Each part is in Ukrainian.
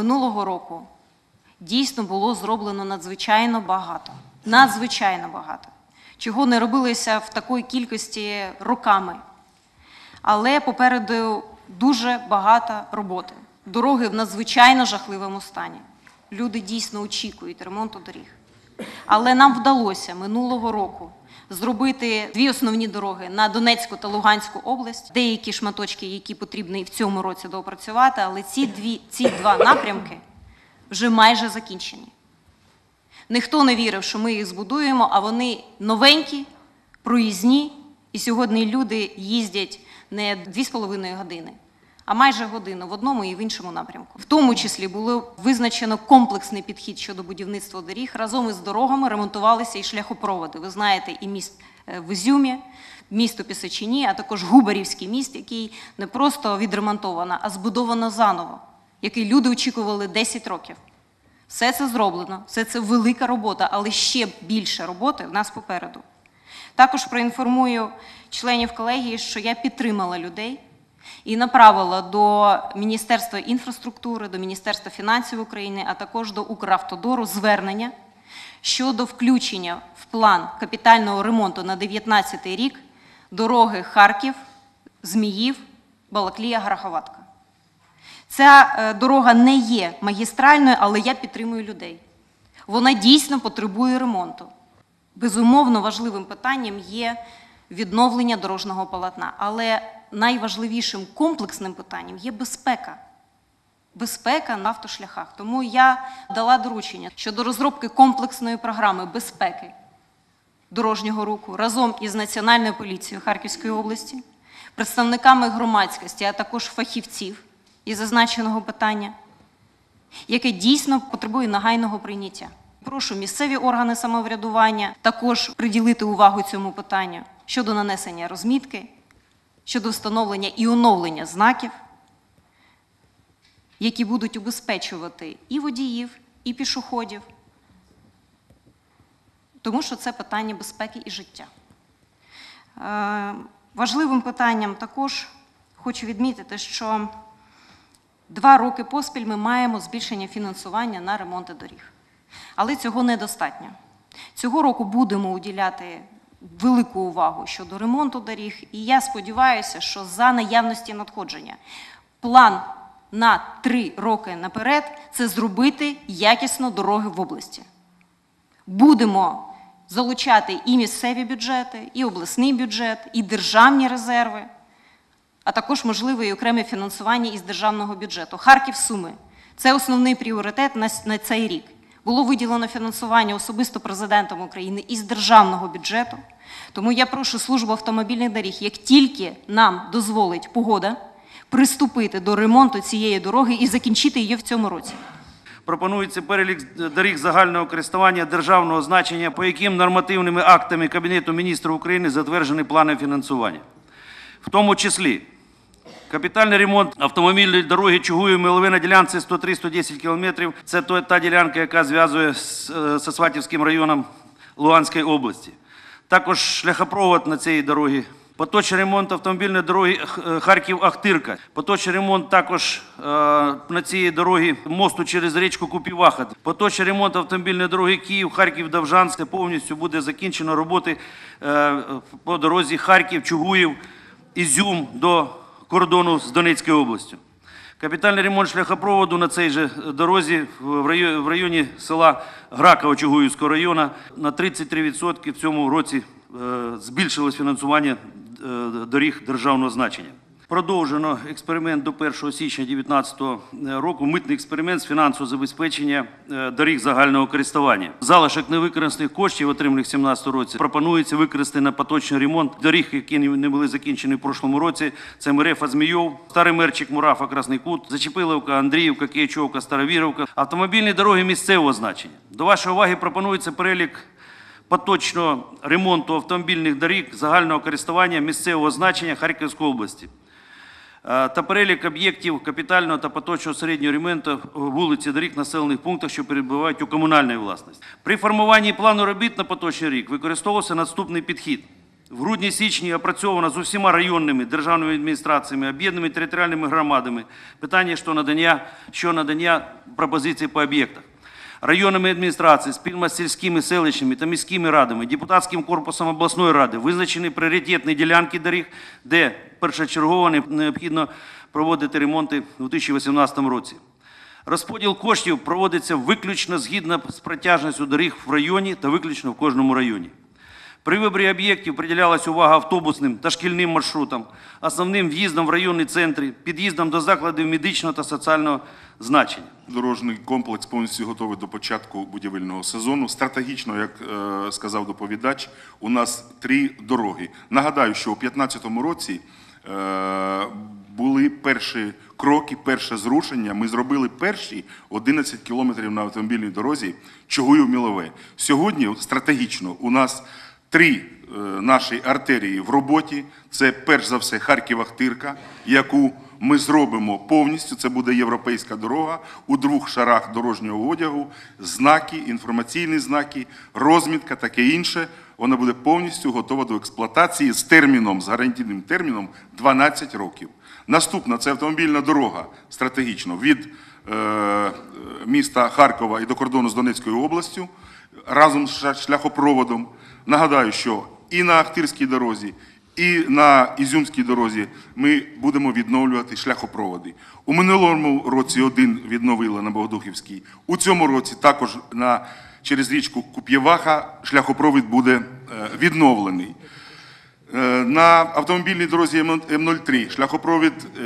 минулого року дійсно було зроблено надзвичайно багато. Надзвичайно багато. Чого не робилося в такій кількості роками. Але попереду дуже багато роботи. Дороги в надзвичайно жахливому стані. Люди дійсно очікують ремонту доріг. Але нам вдалося минулого року зробити дві основні дороги на Донецьку та Луганську область, деякі шматочки, які потрібно і в цьому році доопрацювати, але ці, дві, ці два напрямки вже майже закінчені. Ніхто не вірив, що ми їх збудуємо, а вони новенькі, проїзні, і сьогодні люди їздять не 2,5 години, а майже годину в одному і в іншому напрямку. В тому числі було визначено комплексний підхід щодо будівництва доріг. Разом із дорогами ремонтувалися і шляхопроводи. Ви знаєте, і міст е, в Ізюмі, місто Пісочині, а також Губарівський міст, який не просто відремонтовано, а збудовано заново, який люди очікували 10 років. Все це зроблено, все це велика робота, але ще більше роботи в нас попереду. Також проінформую членів колегії, що я підтримала людей і направила до Міністерства інфраструктури, до Міністерства фінансів України, а також до Укравтодору звернення щодо включення в план капітального ремонту на 2019 рік дороги Харків, Зміїв, Балаклія, Гараховатка. Ця е, дорога не є магістральною, але я підтримую людей. Вона дійсно потребує ремонту. Безумовно, важливим питанням є відновлення дорожнього полотна, але найважливішим комплексним питанням є безпека. Безпека на автошляхах. Тому я дала доручення щодо розробки комплексної програми безпеки дорожнього руху разом із Національною поліцією Харківської області, представниками громадськості, а також фахівців із зазначеного питання, яке дійсно потребує нагайного прийняття. Прошу місцеві органи самоврядування також приділити увагу цьому питанню щодо нанесення розмітки, щодо встановлення і оновлення знаків, які будуть убезпечувати і водіїв, і пішоходів, тому що це питання безпеки і життя. Е, Важливим питанням також хочу відмітити, що два роки поспіль ми маємо збільшення фінансування на ремонти доріг. Але цього недостатньо. Цього року будемо уділяти велику увагу щодо ремонту доріг, і я сподіваюся, що за наявності надходження план на три роки наперед це зробити якісно дороги в області. Будемо залучати і місцеві бюджети, і обласний бюджет, і державні резерви, а також можливе і окреме фінансування із державного бюджету. Харків Суми це основний пріоритет на, цей рік. Було виділено фінансування особисто президентом України із державного бюджету. Тому я прошу службу автомобільних доріг, як тільки нам дозволить погода, приступити до ремонту цієї дороги і закінчити її в цьому році. Пропонується перелік доріг загального користування державного значення, по яким нормативними актами Кабінету міністрів України затверджені плани фінансування. В тому числі капітальний ремонт автомобільної дороги Чугуєв Милове на ділянці 103-110 км. Це та ділянка, яка зв'язує з, е, Сватівським районом Луганської області. Також шляхопровод на цій дорогі. Поточний ремонт автомобільної дороги Харків-Ахтирка. Поточний ремонт також е, на цій дорогі мосту через річку Купіваха. Поточний ремонт автомобільної дороги Київ-Харків-Довжан. Це повністю буде закінчено роботи е, по дорозі Харків-Чугуїв, Ізюм до кордону з Донецькою областю. Капітальний ремонт шляхопроводу на цій же дорозі в районі, села Гракова Чугуївського району на 33% в цьому році е, збільшилось фінансування е, доріг державного значення. Продовжено експеримент до 1 січня 2019 року. Митний експеримент з фінансового забезпечення е, доріг загального користування. Залишок невикористаних коштів, отриманих в 2017 році, пропонується використати на поточний ремонт доріг, які не були закінчені в прошлому році. Це Мерефа Змійов, Старий Мерчик, Мурафа, Красний Кут, Зачепиловка, Андріївка, Киячовка, Старовіровка. Автомобільні дороги місцевого значення. До вашої уваги пропонується перелік поточного ремонту автомобільних доріг загального користування місцевого значення Харківської області е, та перелік об'єктів капітального та поточного середнього ремонту вулиць і доріг населених пунктах, що перебувають у комунальній власності. При формуванні плану робіт на поточний рік використовувався наступний підхід. В грудні-січні опрацьовано з усіма районними державними адміністраціями, об'єднаними територіальними громадами питання щодо надання, що надання пропозицій по об'єктах. Районними адміністраціями, спільно з сільськими, селищними та міськими радами, депутатським корпусом обласної ради визначені пріоритетні ділянки доріг, де першочергово необхідно проводити ремонти у 2018 році. Розподіл коштів проводиться виключно згідно з протяжністю доріг в районі та виключно в кожному районі. При виборі об'єктів приділялась увага автобусним та шкільним маршрутам, основним в'їздом в районні центри, під'їздом до закладів медичного та соціального значення. Дорожній комплекс повністю готовий до початку будівельного сезону. Стратегічно, як е, сказав доповідач, у нас три дороги. Нагадаю, що у 2015 році е, були перші кроки, перше зрушення. Ми зробили перші 11 кілометрів на автомобільній дорозі Чугуїв-Мілове. Сьогодні стратегічно у нас три е, наші артерії в роботі. Це перш за все Харків-Ахтирка, яку ми зробимо повністю. Це буде європейська дорога у двох шарах дорожнього одягу, знаки, інформаційні знаки, розмітка, таке інше. Вона буде повністю готова до експлуатації з терміном, з гарантійним терміном 12 років. Наступна це автомобільна дорога стратегічно від е, міста Харкова і до кордону з Донецькою областю разом з шляхопроводом. Нагадаю, що і на Ахтирській дорозі, і на Ізюмській дорозі ми будемо відновлювати шляхопроводи. У минулому році один відновили на Богодухівській. У цьому році також на, через річку Куп'єваха шляхопровід буде е, відновлений. Е, На автомобільній дорозі М03 шляхопровід е,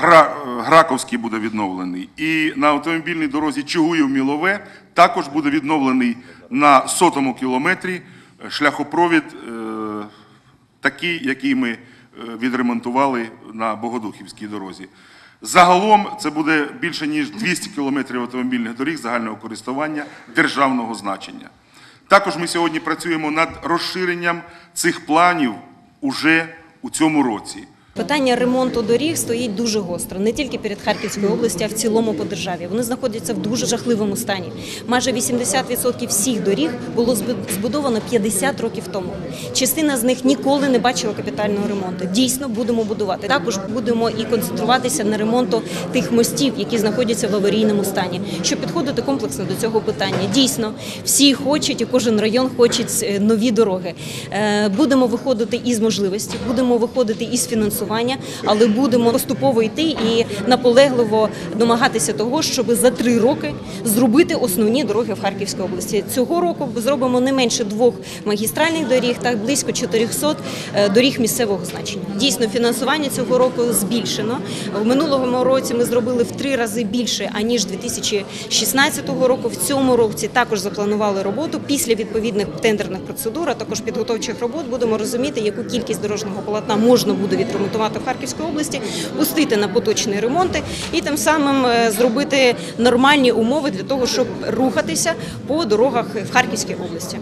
Гра- Граковський буде відновлений. І на автомобільній дорозі Чугуїв-Мілове також буде відновлений на сотому кілометрі шляхопровід такий, який ми е, відремонтували на Богодухівській дорозі. Загалом це буде більше ніж 200 кілометрів автомобільних доріг загального користування державного значення. Також ми сьогодні працюємо над розширенням цих планів уже у цьому році. Питання ремонту доріг стоїть дуже гостро, не тільки перед Харківською областю, а в цілому по державі. Вони знаходяться в дуже жахливому стані. Майже 80% всіх доріг було збу- збудовано 50 років тому. Частина з них ніколи не бачила капітального ремонту. Дійсно, будемо будувати. Також будемо і концентруватися на ремонту тих мостів, які знаходяться в аварійному стані, щоб підходити комплексно до цього питання. Дійсно, всі хочуть, і кожен район хоче нові дороги. Е, Будемо виходити із можливості, будемо виходити із фінансування, але будемо поступово йти і наполегливо домагатися того, щоб за три роки зробити основні дороги в Харківській області. Цього року зробимо не менше двох магістральних доріг та близько 400 е, доріг місцевого значення. Дійсно, фінансування цього року збільшено. В минулому році ми зробили в три рази більше аніж 2016 року. В цьому році також запланували роботу після відповідних тендерних процедур, а також підготовчих робот. Будемо розуміти, яку кількість дорожнього полотна можна буде відремонтувати в Харківській області, пустити на поточні ремонти і тим самим е, зробити нормальні умови для того, щоб рухатися по дорогах в Харківській області.